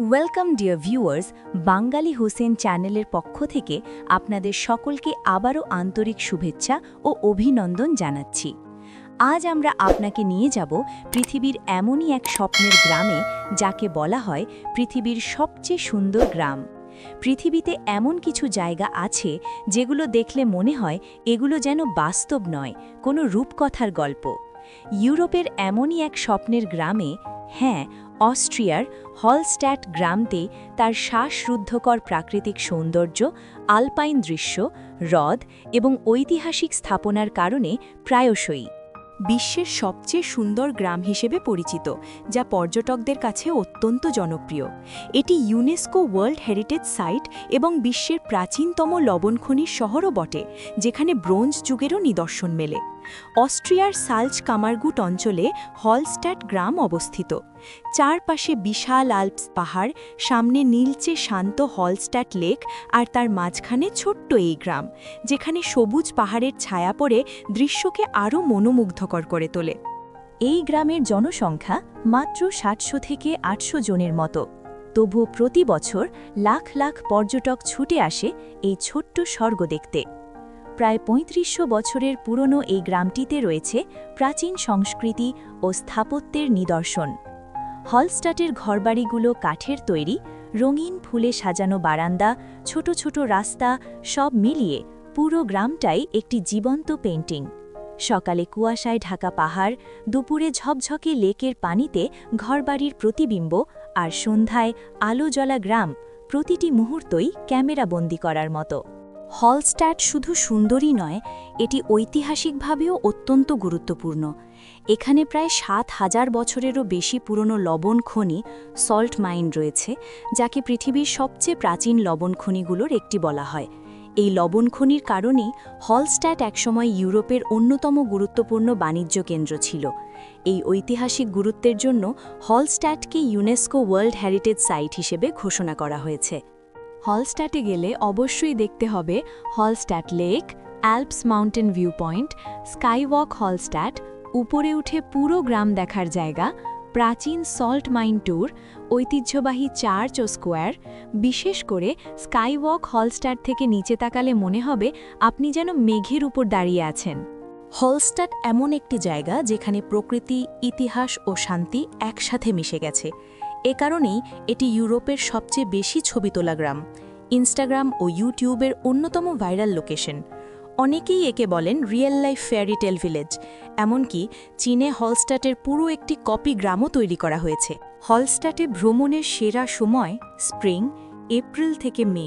Welcome dear viewers Bangali Hossain চ্যানেলের পক্ষ থেকে আপনাদের সকলকে আবারও আন্তরিক শুভেচ্ছা ও অভিনন্দন জানাচ্ছি। আজ আমরা আপনাকে নিয়ে যাব পৃথিবীর এমনই এক স্বপ্নের গ্রামে, যাকে বলা হয় পৃথিবীর সবচেয়ে সুন্দর গ্রাম। পৃথিবীতে এমন কিছু জায়গা আছে, যেগুলো দেখলে মনে হয় এগুলো যেন বাস্তব নয়, কোনো রূপকথার গল্প। ইউরোপের এমনই এক স্বপ্নের গ্রামে হ্যাঁ অস্ট্রিয়ার হলস্ট্যাট গ্রামতে তার শ্বাসরুদ্ধকর প্রাকৃতিক সৌন্দর্য, আলপাইন দৃশ্য, হ্রদ এবং ঐতিহাসিক স্থাপনার কারণে প্রায়শই বিশ্বের সবচেয়ে সুন্দর গ্রাম হিসেবে পরিচিত, যা পর্যটকদের কাছে অত্যন্ত জনপ্রিয়। এটি ইউনেস্কো ওয়ার্ল্ড হেরিটেজ সাইট এবং বিশ্বের প্রাচীনতম লবণখনির শহরও বটে, যেখানে ব্রোঞ্জ যুগেরও নিদর্শন মেলে। অস্ট্রিয়ার সালচ কামারগুট অঞ্চলে হলস্ট্যাট গ্রাম অবস্থিত। চারপাশে বিশাল আল্পস পাহাড়, সামনে নীলচে শান্ত হলস্ট্যাট লেক আর তার মাঝখানে ছোট্ট এই গ্রাম, যেখানে সবুজ পাহাড়ের ছায়া পড়ে দৃশ্যকে আরও মনোমুগ্ধকর করে তোলে। এই গ্রামের জনসংখ্যা মাত্র সাতশো থেকে আটশো জনের মতো। তবুও প্রতি বছর লাখ লাখ পর্যটক ছুটে আসে এই ছোট্ট স্বর্গ দেখতে। প্রায় পঁয়ত্রিশশো বছরের পুরনো এই গ্রামটিতে রয়েছে প্রাচীন সংস্কৃতি ও স্থাপত্যের নিদর্শন। হলস্টাটের ঘরবাড়িগুলো কাঠের তৈরি, রঙিন ফুলে সাজানো বারান্দা, ছোট ছোট রাস্তা, সব মিলিয়ে পুরো গ্রামটাই একটি জীবন্ত পেন্টিং সকালে কুয়াশায় ঢাকা পাহাড়, দুপুরে ঝকঝকে লেকের পানিতে ঘরবাড়ির প্রতিবিম্ব আর সন্ধ্যায় আলো জ্বলা গ্রাম প্রতিটি মুহূর্তই ক্যামেরাবন্দি করার মতো। হলস্ট্যাট শুধু সুন্দরই নয়, এটি ঐতিহাসিকভাবেও অত্যন্ত গুরুত্বপূর্ণ। এখানে প্রায় সাত হাজার বছরেরও বেশি পুরনো লবণ খনি সল্ট মাইন রয়েছে, যাকে পৃথিবীর সবচেয়ে প্রাচীন লবণ খনিগুলোর একটি বলা হয়। এই লবণ খনির কারণেই হলস্ট্যাট একসময় ইউরোপের অন্যতম গুরুত্বপূর্ণ বাণিজ্য কেন্দ্র ছিল। এই ঐতিহাসিক গুরুত্বের জন্য হলস্ট্যাটকে ইউনেস্কো ওয়ার্ল্ড হেরিটেজ সাইট হিসেবে ঘোষণা করা হয়েছে। হলস্ট্যাটে গেলে অবশ্যই দেখতে হবে Hallstatt lake, Alps mountain view point skywalk Hallstatt উপরে উঠে পুরো গ্রাম দেখার জায়গা, প্রাচীন সল্ট মাইন ট্যুর, ঐতিহ্যবাহী চার্চ ও স্কোয়ার। বিশেষ করে স্কাইওয়াক হলস্ট্যাট থেকে নিচে তাকালে মনে হবে আপনি যেন মেঘের উপর দাঁড়িয়ে আছেন। হলস্ট্যাট এমন একটি জায়গা যেখানে প্রকৃতি, ইতিহাস ও শান্তি একসাথে মিশে গেছে। এ কারণেই এটি ইউরোপের সবচেয়ে বেশি ছবি তোলা গ্রাম। ইনস্টাগ্রাম ও ইউটিউবের অন্যতম ভাইরাল লোকেশন। অনেকেই একে বলেন real life fairy tale village, এমনকি চীনে হলস্ট্যাটের পুরো একটি কপি গ্রামও তৈরি করা হয়েছে। হলস্টাটে ভ্রমণের সেরা সময় স্প্রিং, এপ্রিল থেকে মে,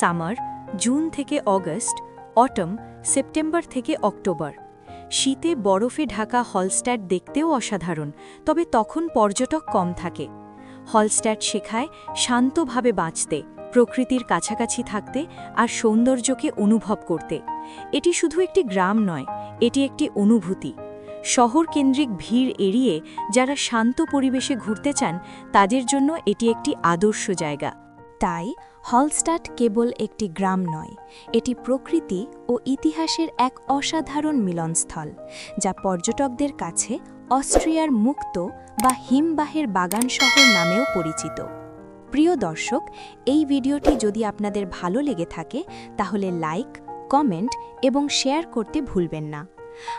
সামার, জুন থেকে অগস্ট, অটম, সেপ্টেম্বর থেকে অক্টোবর। শীতে বরফে ঢাকা হলস্ট্যাট দেখতেও অসাধারণ, তবে তখন পর্যটক কম থাকে। হলস্ট্যাট শেখায় শান্তভাবে বাঁচতে, প্রকৃতির কাছাকাছি থাকতে আর সৌন্দর্যকে অনুভব করতে। এটি শুধু একটি গ্রাম নয়, এটি একটি অনুভূতি। শহর কেন্দ্রিক ভিড় এড়িয়ে যারা শান্ত পরিবেশে ঘুরতে চান, তাদের জন্য এটি একটি আদর্শ জায়গা। তাই হলস্টাট কেবল একটি গ্রাম নয়, এটি প্রকৃতি ও ইতিহাসের এক অসাধারণ মিলনস্থল, যা পর্যটকদের কাছে অস্ট্রিয়ার মুক্ত বা হিমবাহের বাগান শহর নামেও পরিচিত। প্রিয় দর্শক, এই ভিডিওটি যদি আপনাদের ভালো লেগে থাকে, তাহলে লাইক, কমেন্ট এবং শেয়ার করতে ভুলবেন না।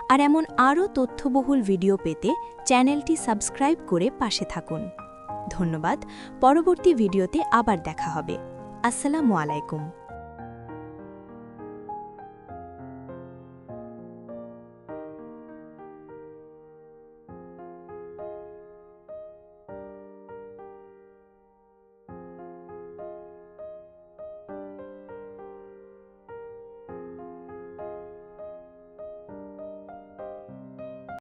আর এমন আরও তথ্যবহুল ভিডিও পেতে চ্যানেলটি সাবস্ক্রাইব করে পাশে থাকুন। ধন্যবাদ, পরবর্তী ভিডিওতে আবার দেখা হবে। আসসালামু আলাইকুম।